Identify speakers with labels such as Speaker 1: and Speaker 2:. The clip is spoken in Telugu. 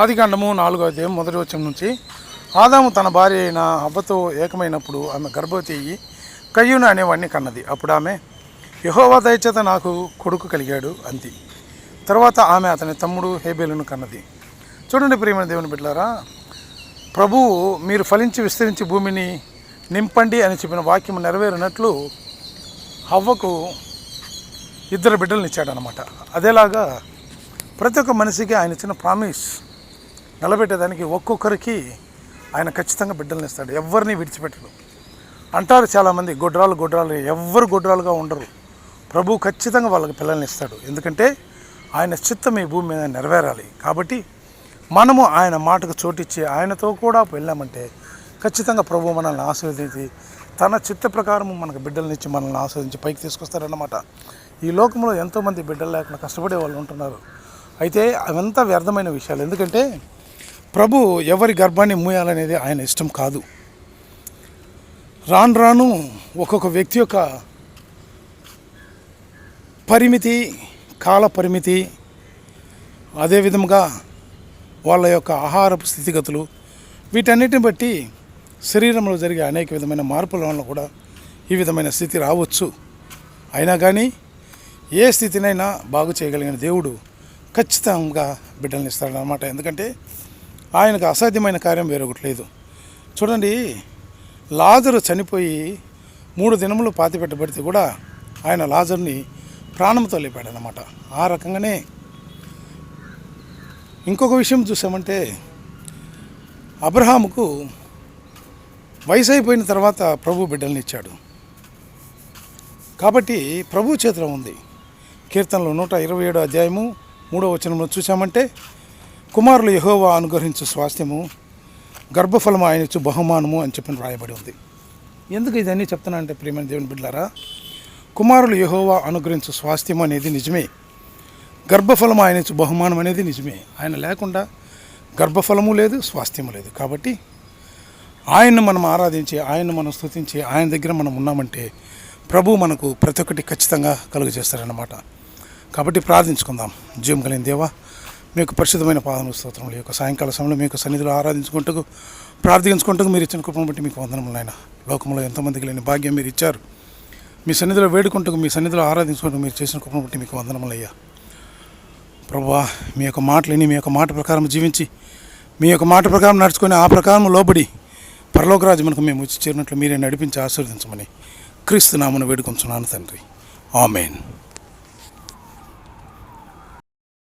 Speaker 1: ఆదికాండము నాలుగో అధ్యాయం మొదటి వచ్చం నుంచి ఆదాము తన భార్య అయిన అబ్బతో ఏకమైనప్పుడు ఆమె గర్భవతి అయ్యి కయ్యూన అనేవాడిని కన్నది. అప్పుడు ఆమె యహోవా దయచేత నాకు కొడుకు కలిగాడు అంది. తర్వాత ఆమె అతని తమ్ముడు హేబేలును కన్నది. చూడండి ప్రియమైన దేవుని బిడ్డలారా ప్రభువు మీరు ఫలించి విస్తరించి భూమిని నింపండి అని చెప్పిన వాక్యం నెరవేరినట్లు హవ్వకు ఇద్దరు బిడ్డలను ఇచ్చాడనమాట అదేలాగా ప్రతి ఒక్క మనిషికి ఆయన ఇచ్చిన ప్రామిస్ నిలబెట్టేదానికి ఒక్కొక్కరికి ఆయన ఖచ్చితంగా బిడ్డలను ఇస్తాడు. ఎవరిని విడిచిపెట్టడు. అంటారు చాలామంది గొడ్రాలు గొడ్రాలు. ఎవ్వరు గొడ్రాలుగా ఉండరు. ప్రభు ఖచ్చితంగా వాళ్ళకి పిల్లల్ని ఇస్తాడు. ఎందుకంటే ఆయన చిత్తం ఈ భూమి మీద నెరవేరాలి. కాబట్టి మనము ఆయన మాటకు చోటిచ్చి ఆయనతో కూడా వెళ్ళామంటే ఖచ్చితంగా ప్రభు మనల్ని ఆశీర్వదించి తన చిత్త ప్రకారం మనకు బిడ్డలనిచ్చి మనల్ని ఆస్వాదించి పైకి తీసుకొస్తారన్నమాట. ఈ లోకంలో ఎంతోమంది బిడ్డలు లేకుండా కష్టపడే వాళ్ళు ఉంటున్నారు. అయితే అవంతా వ్యర్థమైన విషయాలు. ఎందుకంటే ప్రభు ఎవరి గర్భాన్ని మూయాలనేది ఆయన ఇష్టం కాదు. రాను రాను ఒక్కొక్క వ్యక్తి యొక్క పరిమితి కాల పరిమితి అదేవిధంగా వాళ్ళ యొక్క ఆహారపు స్థితిగతులు వీటన్నిటిని బట్టి శరీరంలో జరిగే అనేక విధమైన మార్పుల వల్ల కూడా ఈ విధమైన స్థితి రావచ్చు. అయినా కానీ ఏ స్థితినైనా బాగు చేయగలిగిన దేవుడు ఖచ్చితంగా బిడ్డల్ని ఇస్తాడనమాట ఎందుకంటే ఆయనకు అసాధ్యమైన కార్యం వేరొకటి లేదు. చూడండి లాజరు చనిపోయి మూడు దినములు పాతి పెట్టబడితే కూడా ఆయన లాజర్ని ప్రాణంతో లేపాడనమాట ఆ రకంగానే ఇంకొక విషయం చూసామంటే అబ్రహాముకు వయసు అయిపోయిన తర్వాత ప్రభు బిడ్డల్ని ఇచ్చాడు. కాబట్టి ప్రభు చేతిలో ఉంది. కీర్తనలో నూట ఇరవై ఏడు అధ్యాయము మూడో వచనంలో చూసామంటే కుమారులు యహోవా అనుగ్రహించు స్వాస్థ్యము గర్భఫలము ఆయన ఇచ్చు బహుమానము అని చెప్పి రాయబడి ఉంది. ఎందుకు ఇదన్నీ చెప్తున్నానంటే ప్రియమైన దేవుని బిడ్డారా కుమారులు యహోవా అనుగ్రహించు స్వాస్థ్యం అనేది నిజమే. గర్భఫలం ఆయన ఇచ్చు బహుమానం అనేది నిజమే. ఆయన లేకుండా గర్భఫలము లేదు స్వాస్థ్యము లేదు. కాబట్టి ఆయన్ను మనం ఆరాధించి ఆయన్ను మనం స్తుతించి ఆయన దగ్గర మనం ఉన్నామంటే ప్రభు మనకు ప్రతి ఒక్కటి ఖచ్చితంగా కలుగజేస్తారన్నమాట. కాబట్టి ప్రార్థించుకుందాం. జీవం కలిగిన దేవా మీకు పరిశుద్ధమైన పాదన స్తోత్రములు. యొక్క సాయంకాల సమయంలో మీకు సన్నిధిలో ఆరాధించుకుంటూ ప్రార్థించుకుంటూ మీరు ఇచ్చిన కృపను బట్టి మీకు వందనములు ఆయన లోకంలో ఎంతమందికి లేని భాగ్యం మీరు ఇచ్చారు. మీ సన్నిధిలో వేడుకుంటూ మీ సన్నిధిలో ఆరాధించుకుంటూ మీరు చేసిన కృపను బట్టి మీకు వందనములయ్యా ప్రభా మీ యొక్క మాటలని మీ యొక్క మాట ప్రకారం జీవించి మీ యొక్క మాట ప్రకారం నడుచుకొని ఆ ప్రకారం లోబడి పరలోక మనకు మేము వచ్చి చేరినట్లు మీరే నడిపించి ఆశీర్వదించమని క్రీస్తు నామను వేడుకొంచున్నాను తండ్రి. ఆమెన్.